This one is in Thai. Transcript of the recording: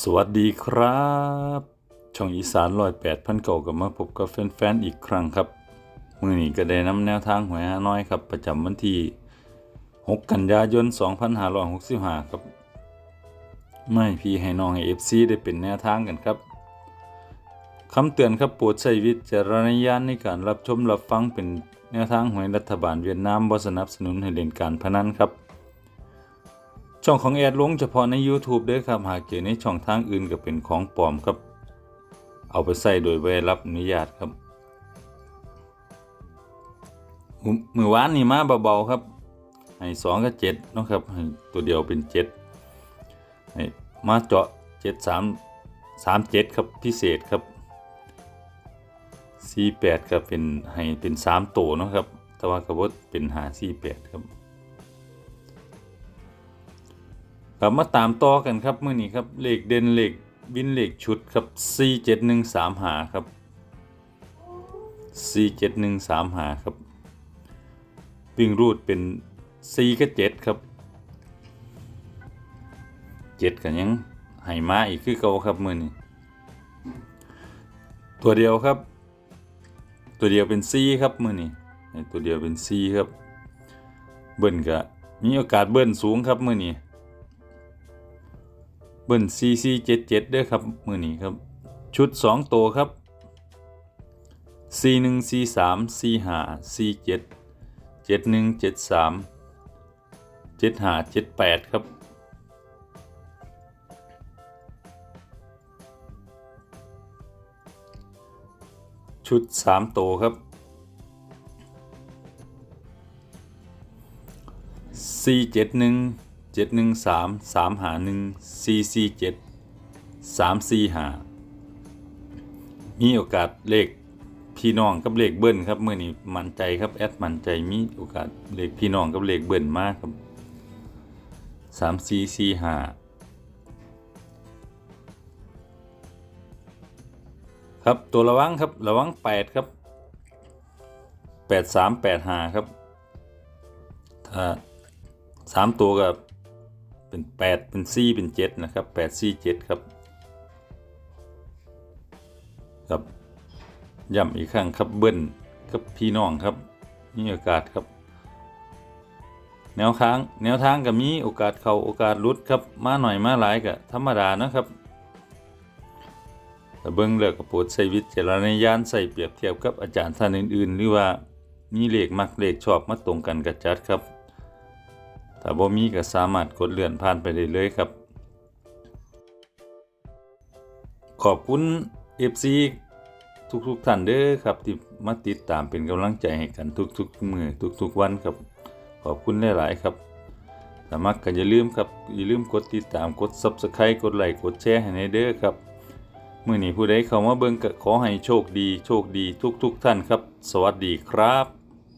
สวัสดีครับ ช่องอีสานลอยแปดพันเก่ากับมาพบกับแฟนๆอีกครั้งครับ มือนี้ก็ได้นำแนวทางหวยฮานอยครับ ประจำวันที่ 6 กันยายน 2565 ครับ ไม่พี่ให้น้องให้ FC ได้เป็นแนวทางกันครับคำเตือนครับโปรดใช้วิจารณญาณในการรับชมรับฟังเป็นแนวทางหวยรัฐบาลเวียดนามบ่สนับสนุนให้เล่นการพนันครับ ช่องของแอดลงเฉพาะใน YouTube เด้อครับ หากเจอในช่องทางอื่นก็เป็นของปลอมครับ เอาไปใส่โดยไม่รับอนุญาตครับมือวานนี่มาเบาๆครับ ให้สองกับเจ็ดนะครับให้ตัวเดียวเป็นเจ็ดให้มาเจาะเจ็ดสามสามเจ็ดครับพิเศษครับสี่แปดครับเป็นให้เป็นสามตัวนะครับ แต่ว่ากระบดเป็นหาสี่แปดครับ กลับมาตามต่อกันครับเมื่อนี้ครับเหลขเด่นเหลขบินเหลขชุดครับ 4 7 1 3หาครับ 4 7 1 3หาครับ วิ่งรูดเป็น 4 กับ 7 ครับ 7กันยังให้มาอีกคือเก่าครับมื่อนี้ตัวเดียวครับ ตัวเดียวเป็น 4 ครับมื่อนี้ตัวเดียวเป็น 4 ครับ เบิ้ลก็มีโอกาสเบิ้ลสูงครับมื่อนี้ เบิ้ลซีซีเจ็ดเจ็ดด้วยครับมือนี้ครับ ชุดสองตัวครับซีหนึ่งซีสามซีห้าซีเจ็ดเจ็ดหนึ่งเจ็ดสามเจ็ดห้าเจ็ดแปดครับชุดสามตัวครับซี เจ็ดหนึ่งสามสามหาหนึ่งสี่สี่เจ็ดสามสี่หามีโอกาสเลขพี่น้องกับเลขเบิ้ลครับเมื่อนี้มั่นใจครับแอดมั่นใจมีโอกาสเลขพี่น้องกับเลขเบิ้ลมากครับสามสี่สี่หาครับตัวระวังครับระวังแปดครับแปดสามแปดหาครับถ้าสามตัวกับ เป็นแปดเป็นสี่เป็นเจ็ดนะครับแปดสี่เจ็ดครับ ครับย้ำอีกครั้งครับเบิ้ลครับพี่น้องครับมีโอกาสครับ แนวทางแนวทางก็มีโอกาสเข้าโอกาสลุดครับมาหน่อยมาหลายก็ธรรมดานะครับแต่เบิ้งเลือกกระปรดใส่วิจารณญาณใส่เปรียบเทียบกับอาจารย์ท่านอื่น ๆ หรือว่ามีเลขมักเลขชอบมาตรงกันกับจัดครับ ถ้าบ่มีก็สามารถกดเลื่อนผ่านไปได้เลยครับ ขอบคุณ FC ทุกๆท่านเด้อครับที่มาติดตามเป็นกำลังใจให้กันทุกๆมือทุกๆวันครับ ขอบคุณหลายๆครับถ้ามักก็อย่าลืมครับอย่าลืมกดติดตามกด Subscribe กดไลค์กดแชร์ให้ในเด้อครับมื้อนี้ผู้ใดเข้ามาเบิ่งก็ขอให้โชคดี โชคดีทุกๆท่านครับ สวัสดีครับ